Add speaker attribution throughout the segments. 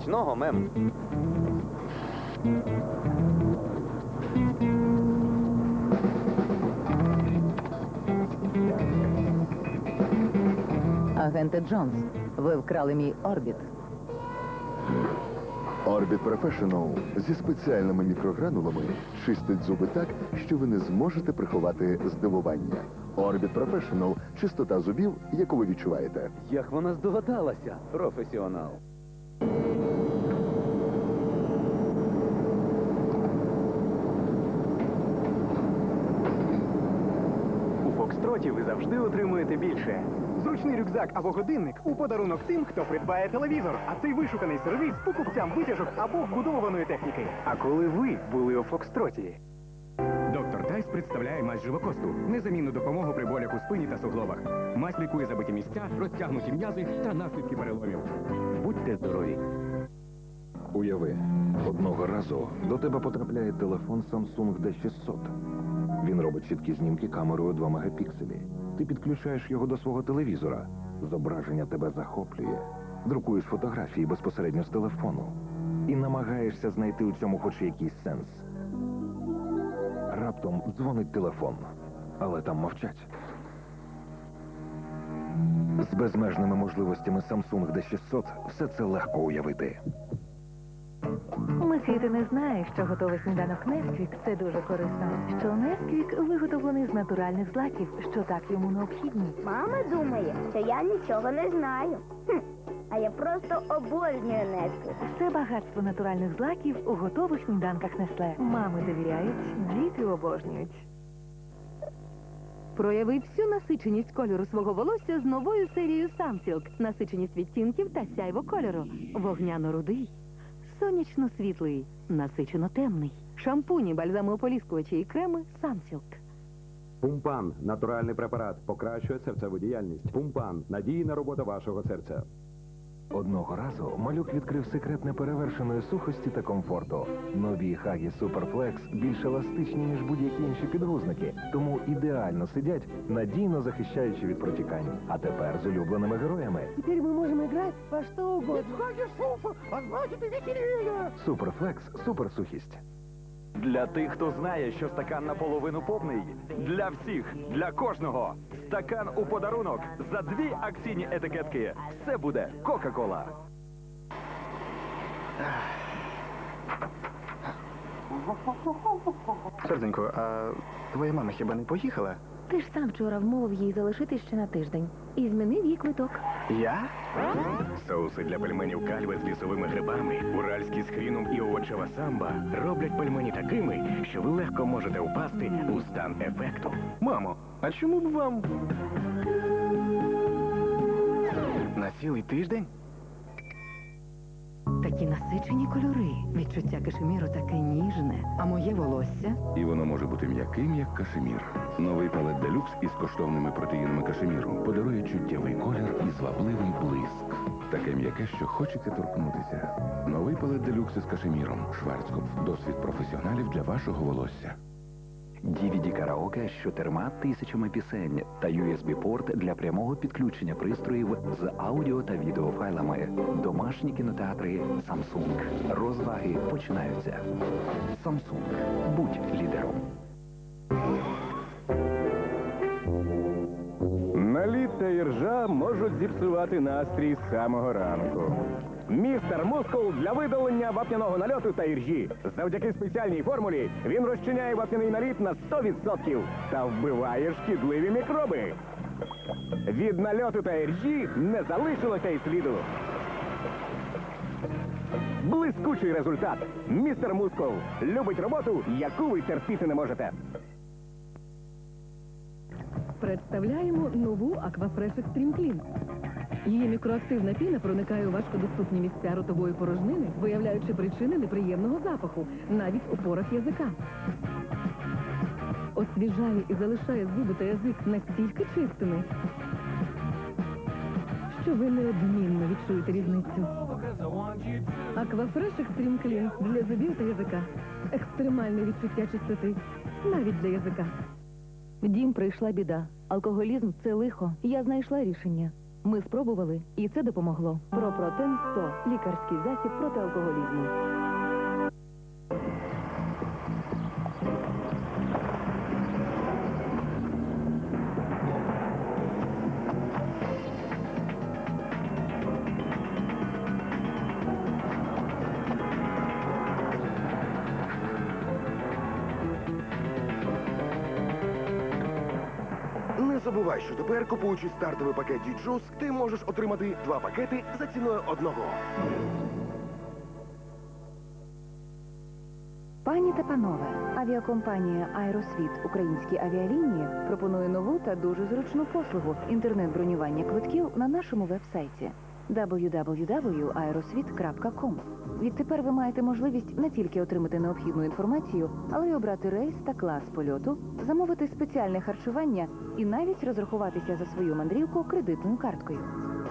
Speaker 1: Смачного, мем.
Speaker 2: Агенте Джонс, ви вкрали мій орбіт.
Speaker 3: Orbit Professional зі спеціальними мікрогранулами чистить зуби так, що ви не зможете приховати здивування. Orbit Professional – чистота зубів, яку ви відчуваєте.
Speaker 1: Як вона здогадалася, професіонал.
Speaker 4: Фокстроті ви завжди отримуєте більше. Зручний рюкзак або годинник у подарунок тим, хто придбає телевізор, а цей вишуканий сервіс покупцям витяжок або вбудованої техніки. А коли ви були у Фокстроті? Доктор Тайс представляє мазь живокосту, незамінну допомогу при болях у спині та суглобах. Мазь лікує забиті місця, розтягнуті м'язи та наслідки переломів. Будьте здорові!
Speaker 5: Уяви, одного разу до тебе потрапляє телефон Samsung D600. Він робить чіткі знімки камерою 2 мегапікселі. Ти підключаєш його до свого телевізора. Зображення тебе захоплює. Друкуєш фотографії безпосередньо з телефону. І намагаєшся знайти у цьому хоч якийсь сенс. Раптом дзвонить телефон, але там мовчать. З безмежними можливостями Samsung D600 все це легко уявити.
Speaker 6: Мисі, ти не знаєш, що готовий сніданок Несквік це дуже корисно. Що Несквік виготовлений з натуральних злаків, що так йому необхідні.
Speaker 7: Мама думає, що я нічого не знаю. Хм, а я просто обожнюю Несквік.
Speaker 6: Це багатство натуральних злаків у готових сніданках Несле. Мами довіряють, діти обожнюють.
Speaker 8: Прояви всю насиченість кольору свого волосся з новою серією Самсілк. Насиченість відтінків та сяйво кольору. Вогняно-рудий, сонячно-світлий, насичено-темний. Шампуні, бальзамоополіскувачі і креми санфілд.
Speaker 9: Пумпан натуральний препарат покращує серцеву діяльність. Пумпан надійна робота вашого серця.
Speaker 5: Одного разу малюк відкрив секрет неперевершеної сухості та комфорту. Нові Хагі Суперфлекс більш еластичні, ніж будь-які інші підгузники, тому ідеально сидять, надійно захищаючи від протікань. А тепер з улюбленими героями.
Speaker 8: Тепер ми можемо грати во що угодно.
Speaker 5: Суперфлекс суперсухість.
Speaker 4: Для тих, хто знає, що стакан наполовину повний, для всіх, для кожного. Стакан у подарунок за дві акційні етикетки. Все буде Кока-Кола. Серденько, а твоя мама хіба не поїхала?
Speaker 6: Ти ж сам вчора вмовив їй залишитись ще на тиждень і змінив їй квиток.
Speaker 4: Я? Соуси для пельменів кальви з лісовими грибами, уральські з хріном і овочева самба роблять пельмені такими, що ви легко можете впасти у стан ефекту. Мамо, а чому б вам? На цілий тиждень?
Speaker 8: Такі насичені кольори. Відчуття кашеміру таке ніжне. А моє волосся
Speaker 10: І воно може бути м'яким, як кашемір. Новий палет делюкс із коштовними протеїнами кашеміру подарує чуттєвий колір і звабливий блиск. Таке м'яке, що хочеться торкнутися. Новий палет делюкс із кашеміром. Шварцкопф. Досвід професіоналів для вашого волосся.
Speaker 4: DVD караоке з чотирма тисячами пісень та USB-порт для прямого підключення пристроїв з аудіо та відеофайлами. Домашні кінотеатри Samsung. Розваги починаються. Samsung. Будь лідером.
Speaker 9: Наліт та іржа можуть зіпсувати настрій з самого ранку. Містер Мускул для видалення вапняного нальоту та іржі. Завдяки спеціальній формулі він розчиняє вапняний наліт на 100% та вбиває шкідливі мікроби. Від нальоту та іржі не залишилося й сліду. Блискучий результат. Містер Мускул любить роботу, яку ви терпіти не можете.
Speaker 8: представляємо нову Аквафреш Екстрім Клін. Її мікроактивна піна проникає у важкодоступні місця ротової порожнини, виявляючи причини неприємного запаху, навіть у порах язика. Освіжає і залишає зуби та язик настільки чистими, що ви неодмінно відчуєте різницю. Аквафреш Екстрім Клін для зубів та язика. Екстремальне відчуття чистоти навіть для язика.
Speaker 6: В дім прийшла біда. Алкоголізм це лихо. Я знайшла рішення.
Speaker 11: Ми спробували, і це допомогло. Пропротен 100 – лікарський засіб проти алкоголізму.
Speaker 12: Забувай, що тепер, купуючи стартовий пакет Діджус, ти можеш отримати два пакети за ціною одного.
Speaker 13: Пані та панове, авіакомпанія Аеросвіт Українські авіалінії пропонує нову та дуже зручну послугу інтернет-бронювання квитків на нашому веб-сайті www.aerosvit.com. Відтепер ви маєте можливість не тільки отримати необхідну інформацію, але й обрати рейс та клас польоту, замовити спеціальне харчування і навіть розрахуватися за свою мандрівку кредитною карткою.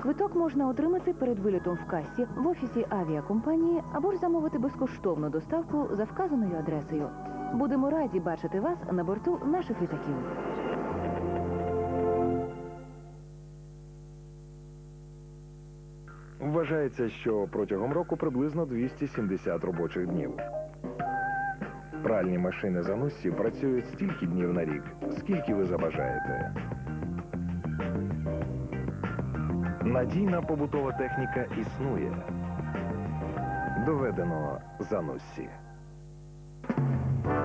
Speaker 13: Квиток можна отримати перед вилітом в касі в офісі авіакомпанії або ж замовити безкоштовну доставку за вказаною адресою. Будемо раді бачити вас на борту наших літаків.
Speaker 5: Вважається, що протягом року приблизно 270 робочих днів. Пральні машини Зануссі працюють стільки днів на рік, скільки ви забажаєте. Надійна побутова техніка існує. Доведено Зануссі.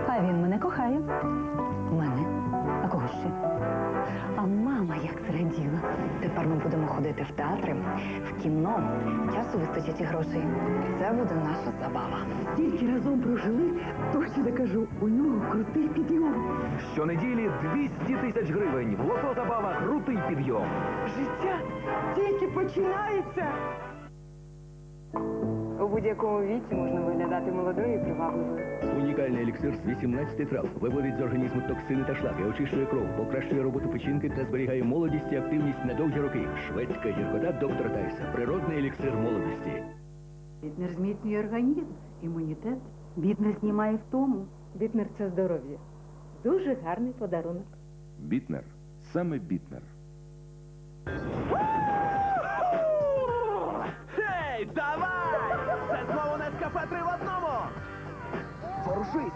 Speaker 11: А він мене кохає.
Speaker 13: Мене?
Speaker 4: Тепер ми будемо ходити в театри, в кіно. Часу вистачить і грошей. Це буде наша забава.
Speaker 11: Тільки разом прожили, точно кажу, у нього крутий підйом.
Speaker 14: Щонеділі 200 тисяч гривень. В лото забава крутий підйом.
Speaker 11: Життя тільки починається.
Speaker 4: Будь-якому віці можна виглядати молодою і привабливою.
Speaker 14: Унікальний еліксир з 18 трав виводить з організму токсини та шлаки, очищує кров, покращує роботу печінки та зберігає молодість і активність на довгі роки. Шведська гіркота доктора Тайса. Природний еліксир молодості.
Speaker 6: Бітнер зміцнює організм, імунітет. Бітнер знімає втому.
Speaker 11: Бітнер це здоров'я. Дуже гарний подарунок.
Speaker 10: Бітнер. Саме Бітнер.
Speaker 15: Порушись!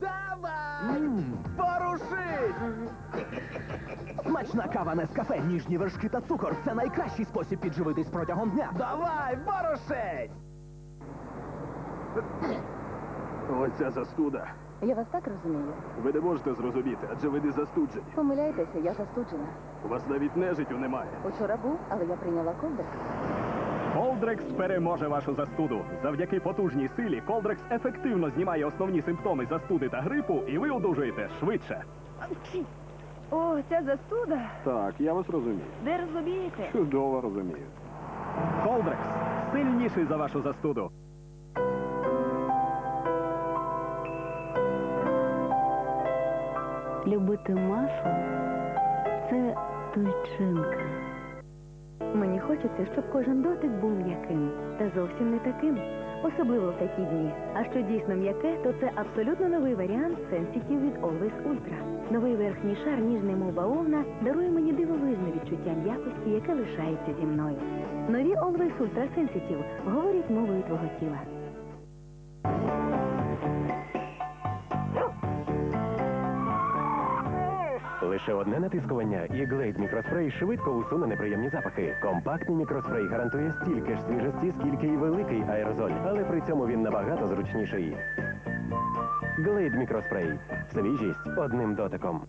Speaker 15: Давай! Порушись! Смачна кава не з кафе, ніжні вершки та цукор. Це найкращий спосіб підживитись протягом дня. Давай, порушись! Оця застуда.
Speaker 13: Я вас так розумію.
Speaker 15: Ви не можете зрозуміти, адже ви не застуджені.
Speaker 13: Помиляйтеся, я застуджена.
Speaker 15: У вас навіть нежиттю немає.
Speaker 13: Учора був, але я прийняла ковдр.
Speaker 15: Колдрекс переможе вашу застуду. Завдяки потужній силі Колдрекс ефективно знімає основні симптоми застуди та грипу, і ви одужуєте швидше.
Speaker 7: О, ця застуда.
Speaker 15: Так, я вас розумію.
Speaker 7: Де розумієте?
Speaker 15: Чудово розумію. Колдрекс сильніший за вашу застуду.
Speaker 11: Любити Машу це туйчинка. Мені хочеться, щоб кожен дотик був м'яким, та зовсім не таким, особливо в такі дні. А що дійсно м'яке, то це абсолютно новий варіант Sensitive від Always Ultra. Новий верхній шар, ніжний мов бавовна, дарує мені дивовижне відчуття м'якості, яке лишається зі мною. Нові Always Ultra Sensitive говорять мовою твого тіла.
Speaker 9: Лише одне натискування і Glade мікроспрей швидко усуне неприємні запахи. Компактний мікроспрей гарантує стільки ж свіжості, скільки і великий аерозоль, але при цьому він набагато зручніший. Glade мікроспрей. Свіжість одним дотиком.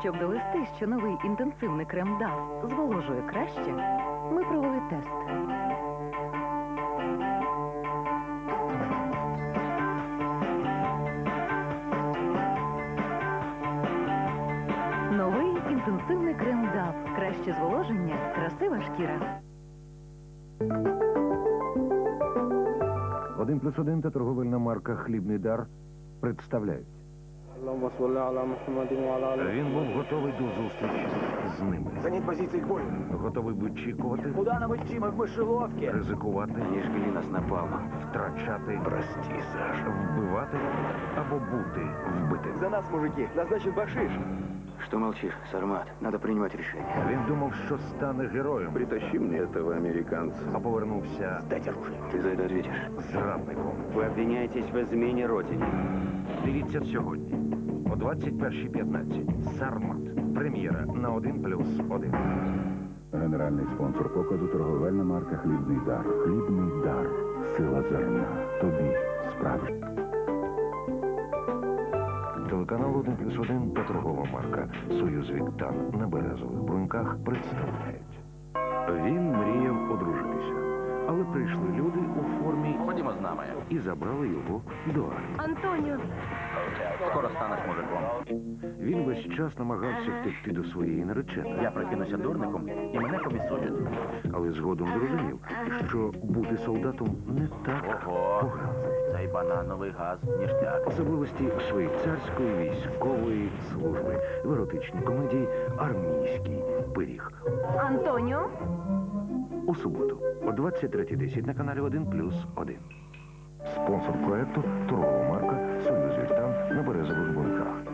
Speaker 13: Щоб довести, що новий інтенсивний крем DAF зволожує краще, ми провели тест. Краще зволоження, красива шкіра.
Speaker 5: Один плюс один та торговельна марка Хлібний дар представляють. Він був готовий до зустрічі з ними.
Speaker 12: Зайніть позиції к бою.
Speaker 5: Готовий вичікувати,
Speaker 15: Куда нам идти? Мы в мышеловке.
Speaker 5: ризикувати,
Speaker 14: Ніж нас напав.
Speaker 5: втрачати, простіше, вбивати або бути вбитим.
Speaker 15: За нас, мужики, назначен бакшиш.
Speaker 14: Что молчишь, Сармат? Надо принимать решение.
Speaker 5: Він думав, що стане героєм.
Speaker 10: Притащи мне этого американца.
Speaker 5: А повернувся
Speaker 14: Дайте оружие. Ты за это ответишь.
Speaker 5: зрадником.
Speaker 14: Вы обвиняетесь в измене Родине.
Speaker 5: Дивіться сьогодні о 21.15. Сармат. Прем'єра на 1 плюс 1.
Speaker 10: Генеральний спонсор показу торговельна марка Хлібний дар. Хлібний дар. Сила зерна. Тобі справжня.
Speaker 5: Телеканал 1 плюс 1 та марка Союз Віктан на березових бруньках представляють. Він мріяв одружитися, але прийшли люди у формі
Speaker 14: Ходімо з нами.
Speaker 5: і забрали його до армії.
Speaker 11: Антоніо,
Speaker 14: Скоро станеш мужиком.
Speaker 5: Він весь час намагався втекти до своєї нареченої.
Speaker 14: Я прикинуся дурником і мене комісують.
Speaker 5: але згодом зрозумів, що бути солдатом не так погано.
Speaker 14: цей банановий газ ніштяк.
Speaker 5: Особливості швейцарської військової служби, в еротичній комедії Армійський пиріг.
Speaker 11: Антоніо,
Speaker 5: У суботу о 23.10 на каналі 1 плюс 1. Спонсор проекту торгова марка Союз Вільтан на березових бунках.